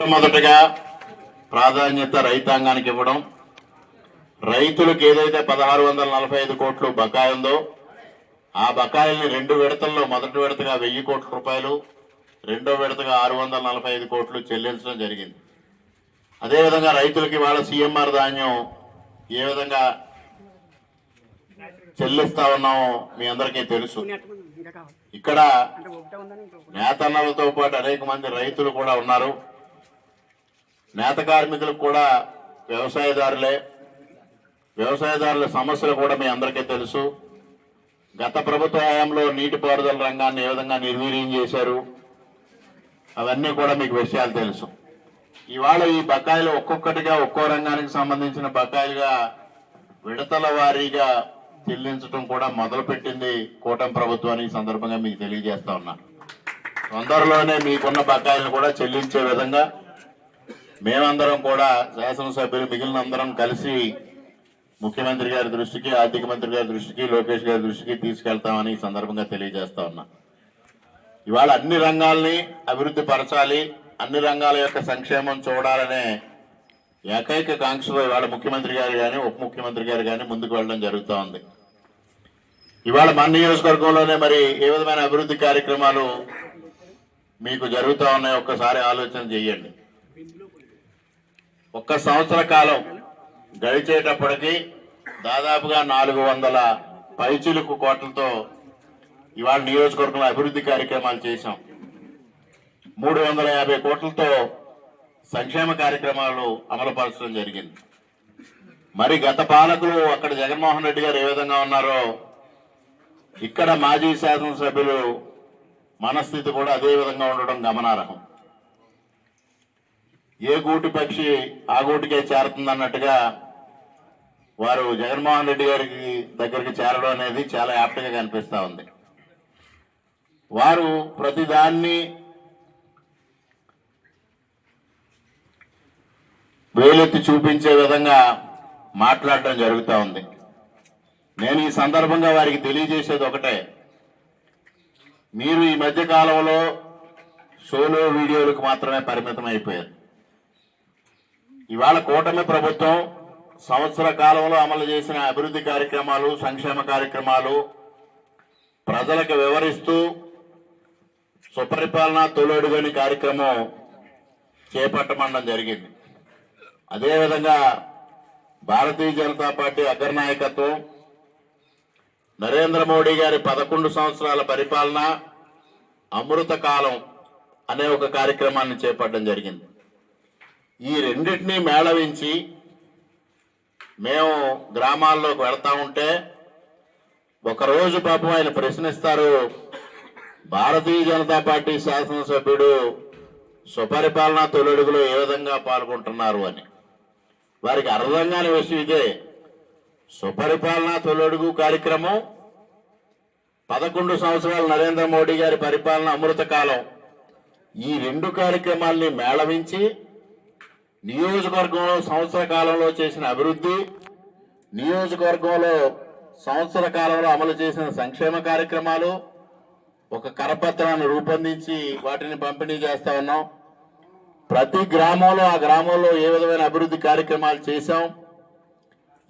మొదటగా ప్రాధాన్యత రైతాంగానికి ఇవ్వడం. రైతులకు ఏదైతే పదహారు వందల నలభై ఐదు కోట్లు బకాయి ఉందో ఆ బకాయిల్ని రెండు విడతల్లో మొదటి విడతగా వెయ్యి కోట్ల రూపాయలు రెండో విడతగా ఆరు వందల నలభై ఐదు కోట్లు చెల్లించడం జరిగింది. అదేవిధంగా రైతులకి ఇవాళ సీఎంఆర్ ధాన్యం ఏ విధంగా చెల్లిస్తా ఉన్నామో మీ అందరికీ తెలుసు. ఇక్కడ నేతన్నలతో పాటు అనేక మంది రైతులు కూడా ఉన్నారు. నేత కార్మికులకు కూడా వ్యవసాయదారులే వ్యవసాయదారుల సమస్యలు కూడా మీ అందరికీ తెలుసు. గత ప్రభుత్వ హయాంలో నీటిపారుదల రంగాన్ని ఏ విధంగా నిర్వీర్యం చేశారు అవన్నీ కూడా మీకు విషయాలు తెలుసు. ఇవాళ ఈ బకాయిలు ఒక్కొక్కటిగా ఒక్కో రంగానికి సంబంధించిన బకాయిలుగా విడతల వారీగా చెల్లించడం కూడా మొదలుపెట్టింది కూటమి ప్రభుత్వానికి సందర్భంగా మీకు తెలియజేస్తా ఉన్నా. తొందరలోనే మీకున్న బకాయిలు కూడా చెల్లించే విధంగా మేమందరం కూడా శాసనసభ్యులు మిగిలిన అందరం కలిసి ముఖ్యమంత్రి గారి దృష్టికి ఆర్థిక మంత్రి గారి దృష్టికి లోకేష్ గారి దృష్టికి తీసుకెళ్తామని ఈ సందర్భంగా తెలియజేస్తా ఉన్నా. ఇవాళ అన్ని రంగాల్ని అభివృద్ధి పరచాలి అన్ని రంగాల యొక్క సంక్షేమం చూడాలనే ఏకైక కాంక్షలో ఇవాళ ముఖ్యమంత్రి గారు కానీ ఉప ముఖ్యమంత్రి గారు కానీ ముందుకు వెళ్ళడం జరుగుతూ ఉంది. ఇవాళ మన నియోజకవర్గంలోనే మరి ఏ విధమైన అభివృద్ధి కార్యక్రమాలు మీకు జరుగుతూ ఉన్నాయో ఒక్కసారి ఆలోచన చేయండి. ఒక్క సంవత్సర కాలం గడిచేటప్పటికి దాదాపుగా నాలుగు వందల పైచులకు కోట్లతో ఇవాళ నియోజకవర్గంలో అభివృద్ధి కార్యక్రమాలు చేశాం. మూడు వందల యాభై కోట్లతో సంక్షేమ కార్యక్రమాలు అమలుపరచడం జరిగింది. మరి గత పాలకులు అక్కడ జగన్మోహన్ రెడ్డి గారు ఏ విధంగా ఉన్నారో ఇక్కడ మాజీ శాసనసభ్యులు మనస్థితి కూడా అదే విధంగా ఉండడం గమనార్హం. ఏ గూటి పక్షి ఆ గూటికే చేరుతుంది అన్నట్టుగా వారు జగన్మోహన్ రెడ్డి గారికి దగ్గరికి చేరడం అనేది చాలా యాప్ట్గా కనిపిస్తూ ఉంది. వారు ప్రతిదాన్ని వేలెత్తి చూపించే విధంగా మాట్లాడడం జరుగుతూ ఉంది. నేను ఈ సందర్భంగా వారికి తెలియజేసేది ఒకటే. మీరు ఈ మధ్య కాలంలో సోలో వీడియోలకు మాత్రమే పరిమితం అయిపోయారు. ఇవాళ కూటమి ప్రభుత్వం సంవత్సర కాలంలో అమలు చేసిన అభివృద్ధి కార్యక్రమాలు సంక్షేమ కార్యక్రమాలు ప్రజలకు వివరిస్తూ సుపరిపాలన తొలడుగని కార్యక్రమం చేపట్టమనడం జరిగింది. అదేవిధంగా భారతీయ జనతా పార్టీ అగ్రనాయకత్వం నరేంద్ర మోడీ గారి పదకొండు సంవత్సరాల పరిపాలన అమృత కాలం అనే ఒక కార్యక్రమాన్ని చేపట్టడం జరిగింది. ఈ రెండింటినీ మేళవించి మేము గ్రామాల్లోకి వెళ్తా ఉంటే ఒకరోజు పాపం ఆయన ప్రశ్నిస్తారు భారతీయ జనతా పార్టీ శాసనసభ్యుడు సుపరిపాలన తొలడుగులో ఏ విధంగా పాల్గొంటున్నారు? అని. వారికి అర్థం కాని విషయం ఇదే సుపరిపాలన తొలడుగు కార్యక్రమం పదకొండు సంవత్సరాలు నరేంద్ర మోడీ గారి పరిపాలన అమృత కాలం ఈ రెండు కార్యక్రమాల్ని మేళవించి నియోజకవర్గంలో సంవత్సర కాలంలో చేసిన అభివృద్ధి నియోజకవర్గంలో సంవత్సర కాలంలో అమలు చేసిన సంక్షేమ కార్యక్రమాలు ఒక కరపత్రాన్ని రూపొందించి వాటిని పంపిణీ చేస్తా ఉన్నాం. ప్రతి గ్రామంలో ఆ గ్రామంలో ఏ విధమైన అభివృద్ధి కార్యక్రమాలు చేశాం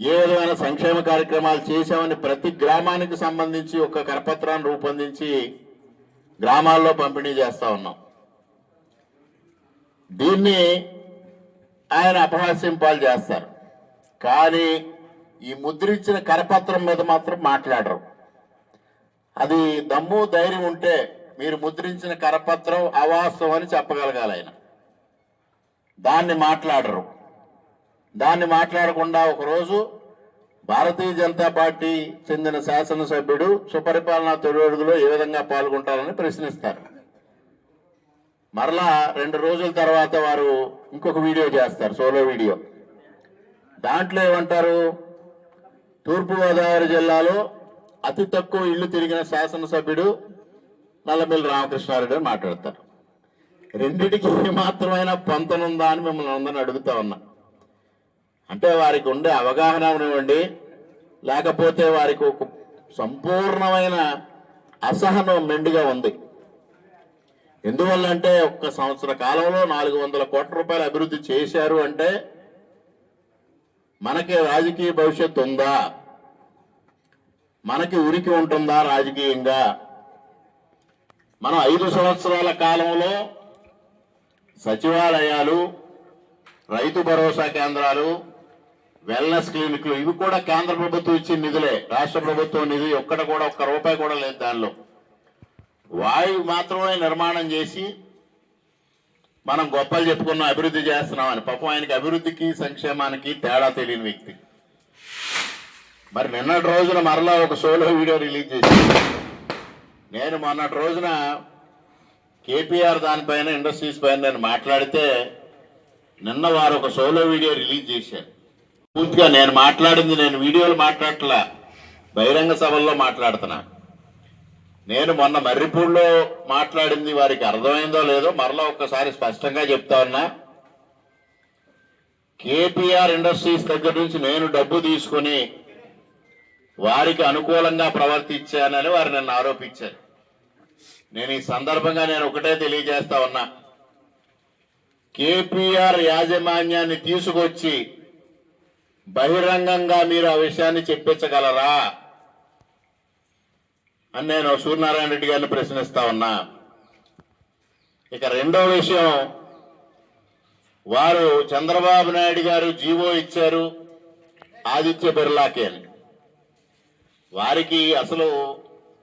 ఏ విధమైన సంక్షేమ కార్యక్రమాలు చేశామని ప్రతి గ్రామానికి సంబంధించి ఒక కరపత్రాన్ని రూపొందించి గ్రామాల్లో పంపిణీ చేస్తా ఉన్నాం. దీన్ని ఆయన అపహాస్యంపాలు చేస్తారు. కానీ ఈ ముద్రించిన కరపత్రం మీద మాత్రం మాట్లాడరు. అది దమ్ము ధైర్యం ఉంటే మీరు ముద్రించిన కరపత్రం అవాస్తవం అని చెప్పగలగాలి ఆయన. దాన్ని మాట్లాడరు. దాన్ని మాట్లాడకుండా ఒకరోజు భారతీయ జనతా పార్టీ చెందిన శాసనసభ్యుడు సుపరిపాలనా తొలిడుగులో ఏ విధంగా పాల్గొంటారని ప్రశ్నిస్తారు. మరలా రెండు రోజుల తర్వాత వారు ఇంకొక వీడియో చేస్తారు సోలో వీడియో. దాంట్లో ఏమంటారు? తూర్పుగోదావరి జిల్లాలో అతి తక్కువ ఇల్లు తిరిగిన శాసనసభ్యుడు నల్లమిల్లి రామకృష్ణారెడ్డి అని మాట్లాడతారు. రెండిటికి ఏమాత్రమైన పొంతనుందా అని మిమ్మల్ని అందరిని అడుగుతా ఉన్నా. అంటే వారికి ఉండే అవగాహన ఇవ్వండి లేకపోతే వారికి ఒక సంపూర్ణమైన అసహనం మెండుగా ఉంది. ఎందువల్ల అంటే ఒక్క సంవత్సర కాలంలో నాలుగు వందల కోట్ల రూపాయలు అభివృద్ధి చేశారు అంటే మనకి రాజకీయ భవిష్యత్తు ఉందా? మనకి ఉనికి ఉంటుందా రాజకీయంగా? మనం ఐదు సంవత్సరాల కాలంలో సచివాలయాలు రైతు భరోసా కేంద్రాలు వెల్నెస్ క్లినిక్లు ఇవి కూడా కేంద్ర ప్రభుత్వం ఇచ్చిన నిధులే. రాష్ట్ర ప్రభుత్వం నిధి ఒక్కడ కూడా ఒక్క రూపాయి కూడా లేదు దానిలో. వాయు మాత్రమే నిర్మాణం చేసి మనం గొప్పలు చెప్పుకున్నాం అభివృద్ధి చేస్తున్నామని. పాపం ఆయనకి అభివృద్ధికి సంక్షేమానికి తేడా తెలియని వ్యక్తి. మరి నిన్నటి రోజున మరలా ఒక సోలో వీడియో రిలీజ్ చేసి నేను మొన్నటి రోజున కేపీఆర్ దానిపైన ఇండస్ట్రీస్ పైన నేను మాట్లాడితే నిన్న వారు ఒక సోలో వీడియో రిలీజ్ చేశారు. పూర్తిగా నేను మాట్లాడింది నేను వీడియోలు మాట్లాడట్లా బహిరంగ సభల్లో మాట్లాడుతున్నా నేను మొన్న మర్రిపూడిలో మాట్లాడింది వారికి అర్థమైందో లేదో మరలా ఒక్కసారి స్పష్టంగా చెప్తా ఉన్నా. కేపీఆర్ ఇండస్ట్రీస్ దగ్గర నుంచి నేను డబ్బు తీసుకుని వారికి అనుకూలంగా ప్రవర్తించానని వారు నన్ను ఆరోపించారు. నేను ఈ సందర్భంగా నేను ఒకటే తెలియజేస్తా ఉన్నా. కేపీఆర్ యాజమాన్యాన్ని తీసుకొచ్చి బహిరంగంగా మీరు ఆ విషయాన్ని చెప్పించగలరా? అని నేను సూర్యనారాయణ రెడ్డి గారిని ప్రశ్నిస్తా ఉన్నా. ఇక రెండో విషయం వారు చంద్రబాబు నాయుడు గారు జీవో ఇచ్చారు ఆదిత్య బిర్లాకే అని. వారికి అసలు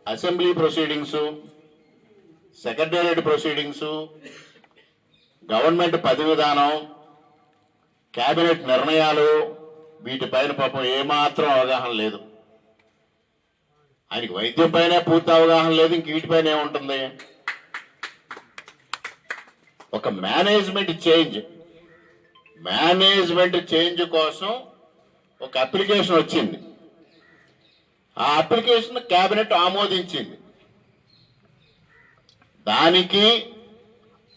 assembly proceedings secretariat proceedings government పది విధానం కేబినెట్ నిర్ణయాలు వీటిపైన పాపం ఏమాత్రం అవగాహన లేదు. ఆయనకి వైద్యం పైన పూర్తి అవగాహన లేదు ఇంక వీటిపైన ఏముంటుంది? ఒక మేనేజ్మెంట్ చేంజ్. మేనేజ్మెంట్ చేంజ్ కోసం ఒక అప్లికేషన్ వచ్చింది. ఆ అప్లికేషన్ కేబినెట్ ఆమోదించింది. దానికి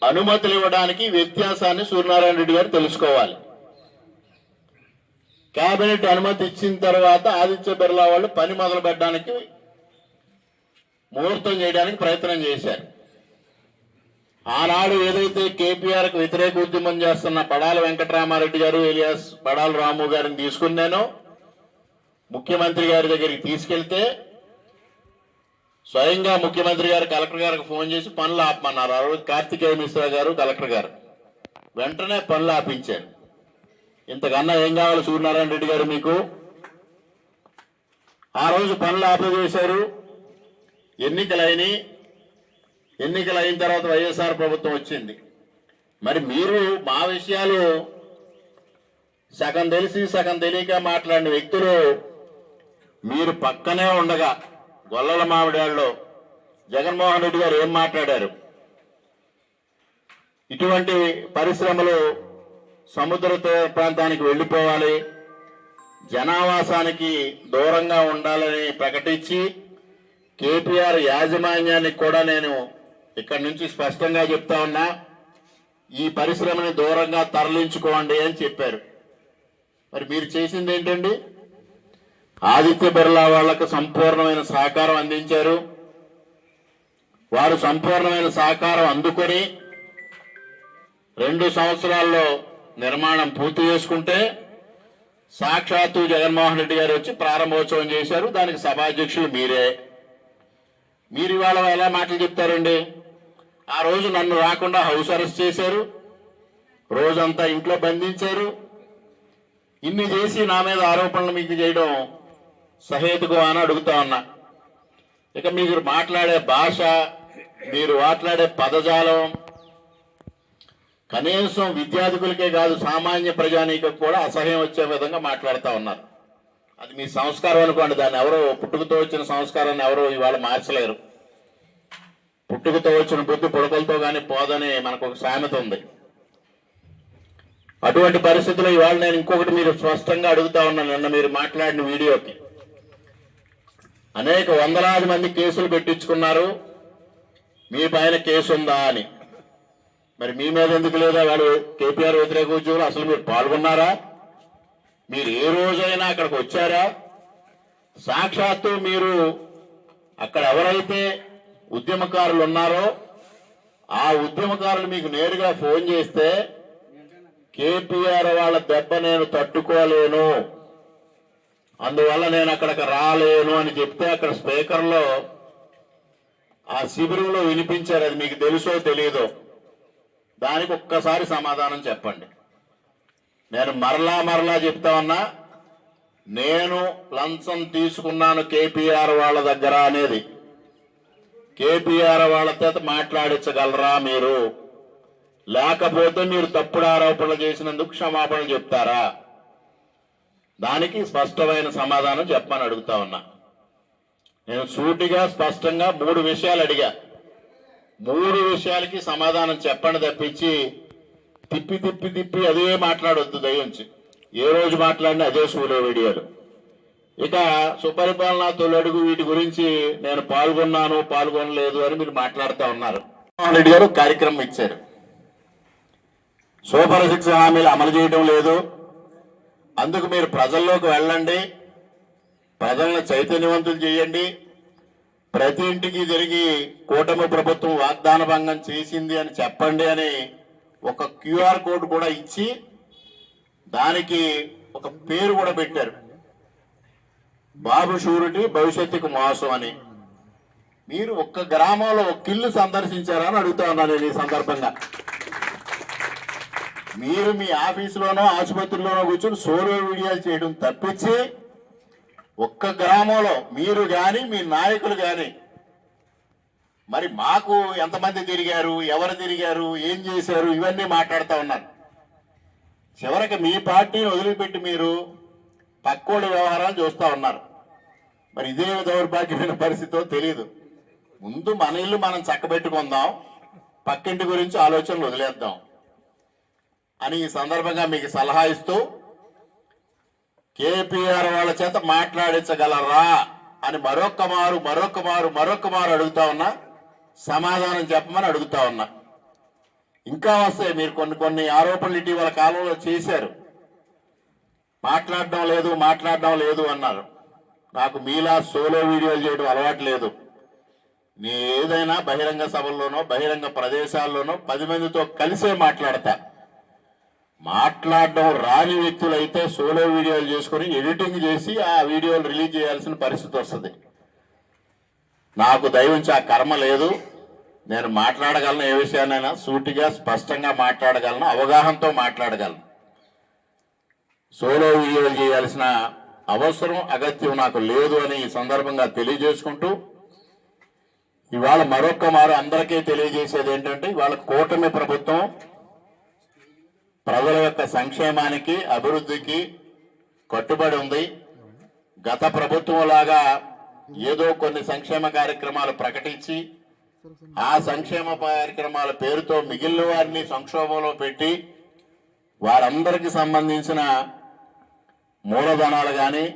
అనుమతులు ఇవ్వడానికి వ్యత్యాసాన్ని సూర్యనారాయణ రెడ్డి గారు తెలుసుకోవాలి. కేబినెట్ అనుమతి ఇచ్చిన తర్వాత ఆదిత్య బిర్లా వాళ్ళు పని మొదలు పెట్టడానికి ముహూర్తం చేయడానికి ప్రయత్నం చేశారు. ఆనాడు ఏదైతే కేపీఆర్కు వ్యతిరేక ఉద్యమం చేస్తున్న పడాల వెంకటరామారెడ్డి గారు ఎలియాస్ పడాల రాము గారిని తీసుకున్నాను ముఖ్యమంత్రి గారి దగ్గరికి తీసుకెళ్తే స్వయంగా ముఖ్యమంత్రి గారు కలెక్టర్ గారికి ఫోన్ చేసి పనులు ఆపమన్నారు. ఆ రోజు కార్తికేయ మిశ్రా గారు కలెక్టర్ గారు. వెంటనే పనులు ఆపించారు. ఇంతకన్నా ఏం కావాలి సూర్యనారాయణ రెడ్డి గారు మీకు? ఆ రోజు పనులు ఆపజేశారు. ఎన్నికలైనవి ఎన్నికలు అయిన తర్వాత వైఎస్ఆర్ ప్రభుత్వం వచ్చింది. మరి మీరు మా విషయాలు సగం తెలిసి సగం తెలియక మాట్లాడిన వ్యక్తులు మీరు పక్కనే ఉండగా గొల్లల మామిడాళ్ళలో జగన్మోహన్ రెడ్డి గారు ఏం మాట్లాడారు? ఇటువంటి పరిశ్రమలు సముద్ర ప్రాంతానికి వెళ్ళిపోవాలి జనావాసానికి దూరంగా ఉండాలని ప్రకటించి కేటీఆర్ యాజమాన్యానికి కూడా నేను ఇక్కడి నుంచి స్పష్టంగా చెప్తా ఉన్నా ఈ పరిశ్రమని దూరంగా తరలించుకోండి అని చెప్పారు. మరి మీరు చేసింది ఏంటండి? ఆదిత్య బిర్లా వాళ్ళకు సంపూర్ణమైన సహకారం అందించారు. వారు సంపూర్ణమైన సహకారం అందుకొని రెండు సంవత్సరాల్లో నిర్మాణం పూర్తి చేసుకుంటే సాక్షాత్తు జగన్మోహన్ రెడ్డి గారు వచ్చి ప్రారంభోత్సవం చేశారు. దానికి సభాధ్యక్షులు మీరే. మీరు ఇవాళ ఎలా మాటలు చెప్తారండి? ఆ రోజు నన్ను రాకుండా హౌస్ అరెస్ట్ చేశారు. రోజంతా ఇంట్లో బంధించారు. ఇన్ని చేసి నా మీద ఆరోపణలు మీకు చేయడం సహేతుకు అని అడుగుతా ఉన్నా. ఇక మీరు మాట్లాడే భాష మీరు మాట్లాడే పదజాలం కనీసం విద్యార్థికులకే కాదు సామాన్య ప్రజానీకం కూడా అసహ్యం వచ్చే విధంగా మాట్లాడుతూ ఉన్నారు. అది మీ సంస్కారం అనుకోండి దాన్ని ఎవరో పుట్టుకతో వచ్చిన సంస్కారాన్ని ఎవరో ఇవాళ మార్చలేరు. పుట్టుకతో వచ్చిన బుద్ధి పుడకలతో కానీ పోదని మనకు ఒక సామెత ఉంది. అటువంటి పరిస్థితుల్లో ఇవాళ నేను ఇంకొకటి మీరు స్పష్టంగా అడుగుతా ఉన్నాను నిన్న మీరు మాట్లాడిన వీడియోకి. అనేక వందలాది మంది కేసులు పెట్టించుకున్నారు. మీ పైన కేసు ఉందా అని. మరి మీ మీద ఎందుకు లేదా వాళ్ళు కేపీఆర్ వ్యతిరేక ఉద్యోగులు? అసలు మీరు పాల్గొన్నారా? మీరు ఏ రోజైనా అక్కడికి వచ్చారా? సాక్షాత్తు మీరు అక్కడ ఎవరైతే ఉద్యమకారులు ఉన్నారో ఆ ఉద్యమకారులు మీకు నేరుగా ఫోన్ చేస్తే కేటీఆర్ వాళ్ళ దెబ్బ నేను తట్టుకోలేను అందువల్ల నేను అక్కడికి రాలేను అని చెప్తే అక్కడ స్పీకర్లో ఆ శిబిరంలో వినిపించారు. అది మీకు తెలుసో తెలియదో దానికి ఒక్కసారి సమాధానం చెప్పండి. నేను మరలా మరలా చెప్తా ఉన్నా నేను లంచం తీసుకున్నాను కేపీఆర్ వాళ్ళ దగ్గర అనేది. కేపీఆర్ వాళ్ళతో మాట్లాడించగలరా మీరు? లేకపోతే మీరు తప్పుడు ఆరోపణలు చేసినందుకు క్షమాపణ చెప్తారా? దానికి స్పష్టమైన సమాధానం చెప్పమని అడుగుతా ఉన్నా. నేను సూటిగా స్పష్టంగా మూడు విషయాలు అడిగా. మూడు విషయాలకి సమాధానం చెప్పండి తప్పించి తిప్పి తిప్పి తిప్పి అదే మాట్లాడొద్దు దయించి ఏ రోజు మాట్లాడినా అదే సూర్య వీడియోలు. ఇక సుపరిపాలన తొలడుగు వీటి గురించి నేను పాల్గొన్నాను పాల్గొనలేదు అని మీరు మాట్లాడుతూ ఉన్నారు. రెడ్డి గారు కార్యక్రమం ఇచ్చారు. సూపర్ సిక్స్ హామీలు అమలు చేయడం లేదు. అందుకు మీరు ప్రజల్లోకి వెళ్ళండి. ప్రజలను చైతన్యవంతులు చేయండి. ప్రతి ఇంటికి తిరిగి కూటమి ప్రభుత్వం వాగ్దాన భంగం చేసింది అని చెప్పండి అని ఒక క్యూఆర్ కోడ్ కూడా ఇచ్చి దానికి ఒక పేరు కూడా పెట్టారు. బాబు షూరిటీ భవిష్యత్తుకు మోసం అని. మీరు ఒక్క గ్రామంలో ఒక ఇల్లు సందర్శించారా అని అడుగుతా ఉన్నాను నేను ఈ సందర్భంగా. మీరు మీ ఆఫీసులోనో ఆసుపత్రిలోనో కూర్చొని సోలో వీడియోలు చేయడం తప్పించి ఒక్క గ్రామంలో మీరు కానీ మీ నాయకులు కానీ మరి మాకు ఎంతమంది తిరిగారు ఎవరు తిరిగారు ఏం చేశారు ఇవన్నీ మాట్లాడుతూ ఉన్నారు చివరికి మీ పార్టీని వదిలిపెట్టి మీరు పక్కోడి వ్యవహారాలు చూస్తూ ఉన్నారు. మరి ఇదే దౌర్భాగ్యమైన పరిస్థితో తెలియదు ముందు మన ఇల్లు మనం చక్కబెట్టుకుందాం పక్కింటి గురించి ఆలోచనలు వదిలేద్దాం అని ఈ సందర్భంగా మీకు సలహా ఇస్తూ కేపీఆర్ వాళ్ళ చేత మాట్లాడించగలరా అని మరొక్క మారు మరొక్క మారు మరొక్క మారు అడుగుతా ఉన్నా. సమాధానం చెప్పమని అడుగుతా ఉన్నా. ఇంకా వస్తాయి మీరు కొన్ని కొన్ని ఆరోపణలు ఇటీవల కాలంలో చేశారు. మాట్లాడడం లేదు మాట్లాడడం లేదు అన్నారు. నాకు మీలా సోలో వీడియోలు చేయడం అలవాటు లేదు. నీ ఏదైనా బహిరంగ సభల్లోనో బహిరంగ ప్రదేశాల్లోనో పది మందితో కలిసే మాట్లాడతా. మాట్లాడడం రాని వ్యక్తులైతే సోలో వీడియోలు చేసుకొని ఎడిటింగ్ చేసి ఆ వీడియోలు రిలీజ్ చేయాల్సిన పరిస్థితి వస్తుంది. నాకు దయవించి ఆ కర్మ లేదు. నేను మాట్లాడగలను ఏ విషయాన్నైనా సూటిగా స్పష్టంగా మాట్లాడగలను అవగాహనతో మాట్లాడగలను. సోలో వీడియోలు చేయాల్సిన అవసరం అగత్యం నాకు లేదు అని ఈ సందర్భంగా తెలియజేసుకుంటూ ఇవాళ మరొక్క మారు అందరికీ తెలియజేసేది ఏంటంటే ఇవాళ కూటమి ప్రభుత్వం ప్రజల యొక్క సంక్షేమానికి అభివృద్ధికి కట్టుబడి ఉంది. గత ప్రభుత్వం లాగా ఏదో కొన్ని సంక్షేమ కార్యక్రమాలు ప్రకటించి ఆ సంక్షేమ కార్యక్రమాల పేరుతో మిగిలిన వారిని సంక్షోభంలో పెట్టి వారందరికి సంబంధించిన మూలధనాలు కానీ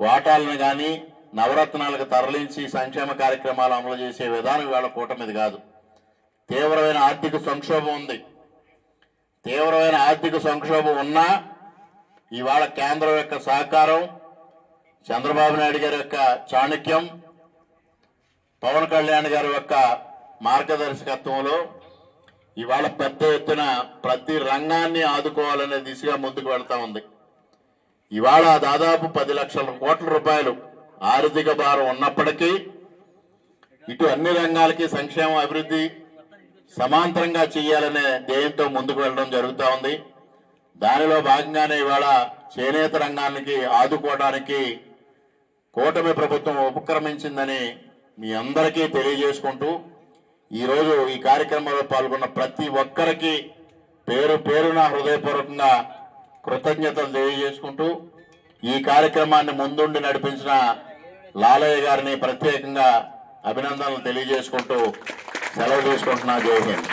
వాటాలను కానీ నవరత్నాలకు తరలించి సంక్షేమ కార్యక్రమాలు అమలు చేసే విధానం ఇవాళ కూటమిది కాదు. తీవ్రమైన ఆర్థిక సంక్షోభం ఉంది. తీవ్రమైన ఆర్థిక సంక్షోభం ఉన్నా ఇవాళ కేంద్రం యొక్క సహకారం చంద్రబాబు నాయుడు గారి యొక్క చాణక్యం పవన్ కళ్యాణ్ గారి యొక్క మార్గదర్శకత్వంలో ఇవాళ పెద్ద ఎత్తున ప్రతి రంగాన్ని ఆదుకోవాలనే దిశగా ముందుకు వెళ్తా ఉంది. ఇవాళ దాదాపు పది లక్షల కోట్ల రూపాయలు ఆర్థిక భారం ఉన్నప్పటికీ ఇటు అన్ని రంగాలకి సంక్షేమ అభివృద్ధి సమాంతరంగా చేయాలనే ధ్యేయంతో ముందుకు వెళ్ళడం జరుగుతూ ఉంది. దానిలో భాగంగానే ఇవాళ చేనేత రంగానికి ఆదుకోవడానికి కూటమి ప్రభుత్వం ఉపక్రమించిందని మీ అందరికీ తెలియజేసుకుంటూ ఈరోజు ఈ కార్యక్రమంలో పాల్గొన్న ప్రతి ఒక్కరికి పేరు పేరున హృదయపూర్వకంగా కృతజ్ఞతలు తెలియజేసుకుంటూ ఈ కార్యక్రమాన్ని ముందుండి నడిపించిన లాలయ్య గారిని ప్రత్యేకంగా అభినందనలు తెలియజేసుకుంటూ సెలవు తీసుకుంటున్నా. జై హింద్.